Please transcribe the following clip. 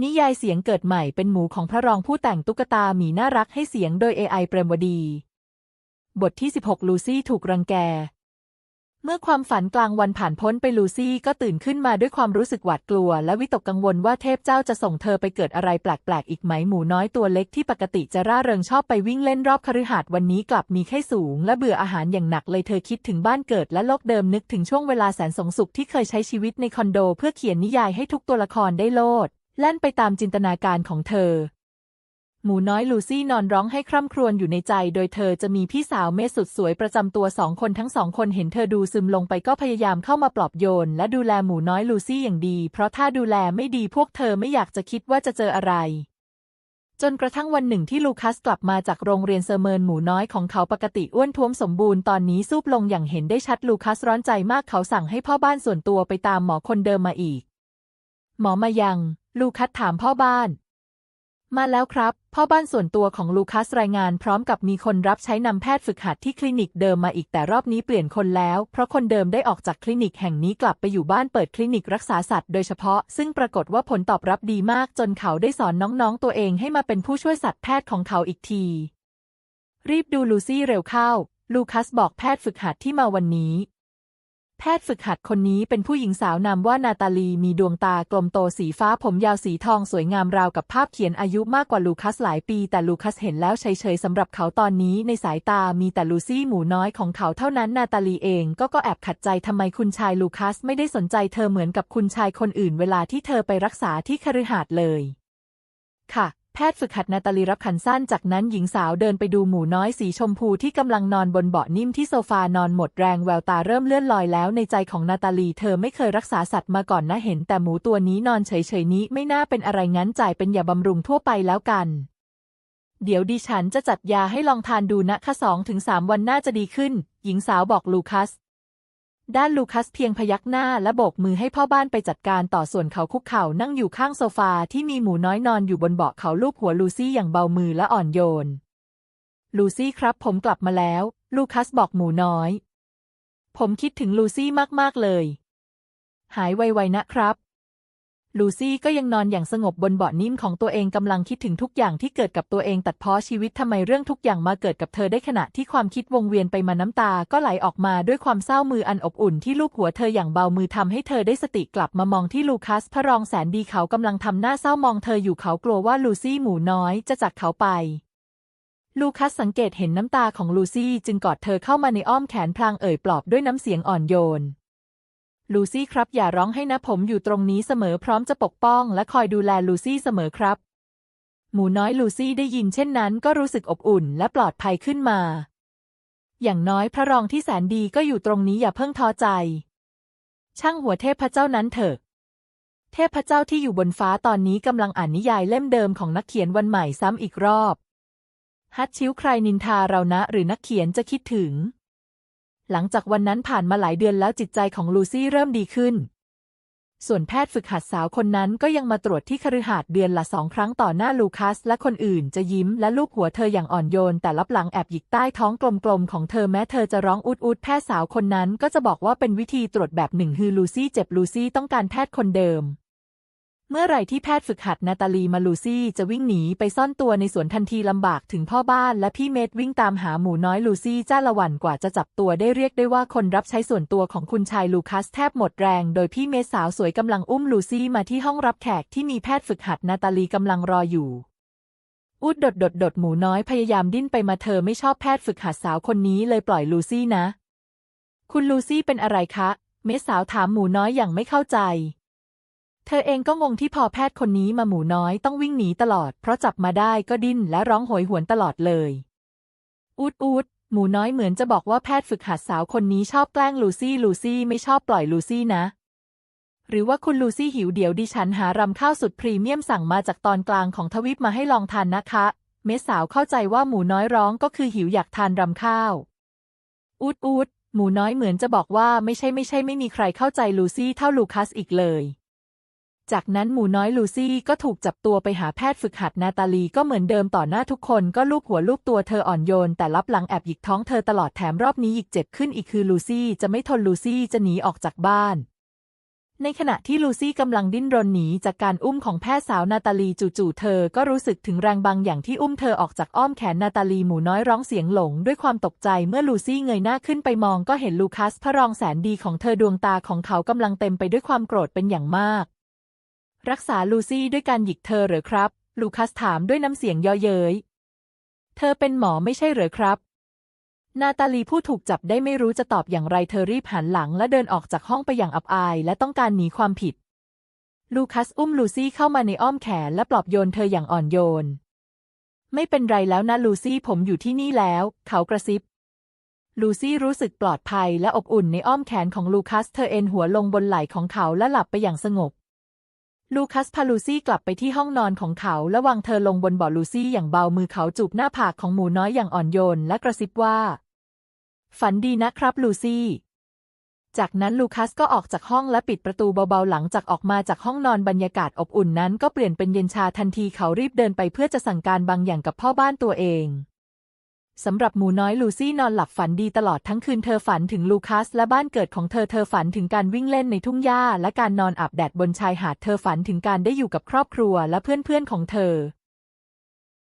นิยายเสียงเกิดใหม่เป็นหมูของพระรองผู้แต่งตุ๊กตาหมีน่ารักให้เสียงโดย AI เปรมวดี บทที่ 16 ลูซี่ถูกรังแก เมื่อความฝันกลางวันผ่านพ้นไปลูซี่ก็ตื่นขึ้นมาด้วยความรู้สึกหวาดกลัว และวิตกกังวลว่าเทพเจ้าจะส่งเธอไปเกิดอะไรแปลกๆ อีกไหมหมูน้อยตัวเล็กที่ปกติจะร่าเริงชอบไปวิ่งเล่นรอบคฤหาสน์วันนี้กลับมีไข้สูง และเบื่ออาหารอย่างหนักเลยเธอคิดถึงบ้านเกิดและโลกเดิมนึกถึงช่วงเวลาแสนสงสุขที่เคยใช้ชีวิตในคอนโด เพื่อเขียนนิยายให้ทุกตัวละครได้โลด แล่นไปตามจินตนาการของเธอ หมูน้อยลูซี่นอนร้องให้คร่ำครวญอยู่ในใจ โดยเธอจะมีพี่สาวเมสสุดสวยประจำตัวสองคนทั้งสองคนเห็นเธอดูซึมลงไปก็พยายามเข้ามาปลอบโยน และดูแลหมูน้อยลูซี่อย่างดี เพราะถ้าดูแลไม่ดีพวกเธอไม่อยากจะคิดว่าจะเจออะไรจนกระทั่งวันหนึ่งที่ลูคัสกลับมาจากโรงเรียนเซอร์เมินหมูน้อยของเขาปกติอ้วนท้วมสมบูรณ์ตอนนี้ซูบลงอย่างเห็นได้ชัดลูคัสร้อนใจมากเขาสั่งให้พ่อบ้านส่วนตัวไปตามหมอคนเดิมมาอีก หมอมายัง ลูคัสถามพ่อบ้าน มาแล้วครับ พ่อบ้านส่วนตัวของลูคัสรายงานพร้อมกับมีคนรับใช้นำแพทย์ฝึกหัดที่คลินิกเดิมมาอีกแต่รอบนี้เปลี่ยนคนแล้ว เพราะคนเดิมได้ออกจากคลินิกแห่งนี้กลับไปอยู่บ้านเปิดคลินิกรักษาสัตว์โดยเฉพาะ ซึ่งปรากฏว่าผลตอบรับดีมากจนเขาได้สอนน้องๆตัวเองให้มาเป็นผู้ช่วยสัตวแพทย์ของเขาอีกที รีบดูลูซี่เร็วเข้า ลูคัสบอกแพทย์ฝึกหัดที่มาวันนี้ แพทย์ฝึกหัดคนนี้เป็นผู้หญิงสาวนามว่านาตาลีมีดวงตากลมโตสีฟ้าผมยาวสีทองสวยงามราวกับภาพเขียนอายุมากกว่าลูคัสหลายปี แต่ลูคัสเห็นแล้วเฉยๆสำหรับเขาตอนนี้ในสายตามีแต่ลูซี่หมูน้อยของเขาเท่านั้นนาตาลีเองก็ก็แอบขัดใจทำไมคุณชายลูคัสไม่ได้สนใจเธอเหมือนกับคุณชายคนอื่นเวลาที่เธอไปรักษาที่คฤหาสน์เลย ค่ะ ทย์ฝึกหัดนาตาลีรับขันสั้นจากนั้นหญิงสาวเดินไปดูหมูน้อยสีชมพูที่กำลังนอนบนเบาะนิ่มที่โซฟานอนหมดแรงแววตาเริ่มเลื่อนลอยแล้วในใจของนาตาลีเธอไม่เคยรักษาสัตว์มาก่อนนะเห็น แต่หมูตัวนี้นอนเฉยๆนี้ไม่น่าเป็นอะไรงั้นจ่ายเป็นยาบำรุงทั่วไปแล้วกัน เดี๋ยวดิฉันจะจัดยาให้ลองทานดูนะคะสองถึงสามวันน่าจะดีขึ้น หญิงสาวบอกลูคัส ด้านลูคัสเพียงพยักหน้าและโบกมือให้พ่อบ้านไปจัดการต่อส่วนเขาคุกเข่านั่งอยู่ข้างโซฟาที่มีหมูน้อยนอนอยู่บนเบาะเขาลูบหัวลูซี่อย่างเบามือและอ่อนโยน ลูซี่ครับผมกลับมาแล้ว ลูคัสบอกหมูน้อย ผมคิดถึงลูซี่มากๆเลย หายไวๆนะครับ ลูซี่ก็ยังนอนอย่างสงบบนเบาะนิ่มของตัวเองกำลังคิดถึงทุกอย่างที่เกิดกับตัวเองตัดเพ้อชีวิตทำไมเรื่องทุกอย่างมาเกิดกับเธอได้ขณะที่ความคิดวงเวียนไปมาน้ำตาก็ไหลออกมาด้วยความเศร้ามืออันอบอุ่นที่ลูบหัวเธออย่างเบามือทำให้เธอได้สติกลับมามองที่ลูคัสพระรองแสนดีเขากำลังทำหน้าเศร้ามองเธออยู่เขากลัวว่าลูซี่หมูน้อยจะจากเขาไปลูคัสสังเกตเห็นน้ำตาของลูซี่จึงกอดเธอเข้ามาในอ้อมแขนพลางเอ่ยปลอบด้วยน้ำเสียงอ่อนโยน ลูซี่ครับอย่าร้องให้นะผมอยู่ตรงนี้เสมอพร้อมจะปกป้อง และคอยดูแลลูซี่เสมอครับ หมูน้อยลูซี่ได้ยินเช่นนั้นก็รู้สึกอบอุ่นและปลอดภัยขึ้นมา อย่างน้อยพระรองที่แสนดีก็อยู่ตรงนี้อย่าเพิ่งท้อใจ ช่างหัวเทพพระเจ้านั้นเถอะเทพเจ้าที่อยู่บนฟ้าตอนนี้กำลังอ่านนิยายเล่มเดิมของนักเขียนวันใหม่ซ้ำอีกรอบ ฮัตชิวใครนินทาเรานะหรือนักเขียนจะคิดถึง หลังจากวันนั้นผ่านมาหลายเดือนแล้วจิตใจของลูซี่เริ่มดีขึ้น ส่วนแพทย์ฝึกหัดสาวคนนั้นก็ยังมาตรวจที่คฤหาสน์เดือนละสองครั้งต่อหน้าลูคัส และคนอื่นจะยิ้มและลูบหัวเธออย่างอ่อนโยน แต่ลับหลังแอบหยิกใต้ท้องกลมๆของเธอแม้เธอจะร้องอุดอุดแพทย์สาวคนนั้นก็จะบอกว่าเป็นวิธีตรวจแบบหนึ่งฮือลูซี่เจ็บลูซี่ต้องการแพทย์คนเดิม เมื่อไหร่ที่แพทย์ฝึกหัดนาตาลีมาลูซี่จะวิ่งหนีไปซ่อนตัวในสวนทันทีลำบากถึงพ่อบ้านและพี่เมดวิ่งตามหาหมูน้อยลูซี่จ้าละวันกว่าจะจับตัวได้เรียกได้ว่าคนรับใช้ส่วนตัวของคุณชายลูคัสแทบหมดแรง โดยพี่เมดสาวสวยกำลังอุ้มลูซี่มาที่ห้องรับแขกที่มีแพทย์ฝึกหัดนาตาลีกำลังรออยู่อุดดดดดดดหมูน้อยพยายามดิ้นไปมาเธอไม่ชอบแพทย์ฝึกหัดสาวคนนี้เลยปล่อยลูซี่นะ คุณลูซี่เป็นอะไรคะ เมดสาวถามหมูน้อยอย่างไม่เข้าใจ เธอเองก็งงที่พอแพทย์คนนี้มาหมูน้อยต้องวิ่งหนีตลอด เพราะจับมาได้ก็ดิ้นและร้องโหยหวนตลอดเลย อูดอูดหมูน้อยเหมือนจะบอกว่าแพทย์ฝึกหัดสาวคนนี้ชอบแกล้งลูซี่ลูซี่ไม่ชอบปล่อยลูซี่นะ หรือว่าคุณลูซี่หิวเดี๋ยวดิฉันหารำข้าวสุดพรีเมียมสั่งมาจากตอนกลางของทวีปมาให้ลองทานนะคะ เมสสาวเข้าใจว่าหมูน้อยร้องก็คือหิวอยากทานรำข้าวอูดอูดหมูน้อยเหมือนจะบอกว่าไม่ใช่ไม่ใช่ไม่มีใครเข้าใจลูซี่เท่าลูคัสอีกเลย จากนั้นหมูน้อยลูซี่ก็ถูกจับตัวไปหาแพทย์ฝึกหัดนาตาลีก็เหมือนเดิมต่อหน้าทุกคนก็ลูบหัวลูบตัวเธออ่อนโยน แต่ลับหลังแอบหยิกท้องเธอตลอดแถมรอบนี้หยิกเจ็บขึ้นอีกคือลูซี่จะไม่ทนลูซี่จะหนีออกจากบ้าน ในขณะที่ลูซี่กำลังดิ้นรนหนีจากการอุ้มของแพทย์สาวนาตาลีจู่ๆเธอก็รู้สึกถึงแรงบางอย่างที่อุ้มเธอออกจากอ้อมแขนนาตาลีหมูน้อยร้องเสียงหลง ด้วยความตกใจเมื่อลูซี่เงยหน้าขึ้นไปมองก็เห็นลูคัสพระรองแสนดีของเธอดวงตาของเขากำลังเต็มไปด้วยความโกรธเป็นอย่างมาก รักษาลูซี่ด้วยการหยิกเธอหรือครับ ลูคัสถามด้วยน้ำเสียงเย่อเย้ย เธอเป็นหมอไม่ใช่หรือครับ นาตาลีผู้ถูกจับได้ไม่รู้จะตอบอย่างไรเธอรีบหันหลังและเดินออกจากห้องไปอย่างอับอายและต้องการหนีความผิด ลูคัสอุ้มลูซี่เข้ามาในอ้อมแขนและปลอบโยนเธออย่างอ่อนโยน ไม่เป็นไรแล้วนะลูซี่ผมอยู่ที่นี่แล้ว เขากระซิบลูซี่รู้สึกปลอดภัยและอบอุ่นในอ้อมแขนของลูคัส เธอเอ็นหัวลงบนไหล่ของเขาและหลับไปอย่างสงบ ลูคัสพาลูซี่กลับไปที่ห้องนอนของเขาและวางเธอลงบนเบาะลูซี่อย่างเบามือเขาจูบหน้าผากของหมูน้อยอย่างอ่อนโยนและกระซิบว่า ฝันดีนะครับลูซี่จากนั้นลูคัสก็ออกจากห้องและปิดประตูเบาๆหลังจากออกมาจากห้องนอนบรรยากาศอบอุ่นนั้นก็เปลี่ยนเป็นเย็นชาทันทีเขารีบเดินไปเพื่อจะสั่งการบางอย่างกับพ่อบ้านตัวเอง สำหรับหมูน้อยลูซี่นอนหลับฝันดีตลอดทั้งคืนเธอฝันถึงลูคัสและบ้านเกิดของเธอเธอฝันถึงการวิ่งเล่นในทุ่งหญ้าและการนอนอาบแดดบนชายหาดเธอฝันถึงการได้อยู่กับครอบครัวและเพื่อนๆของเธอ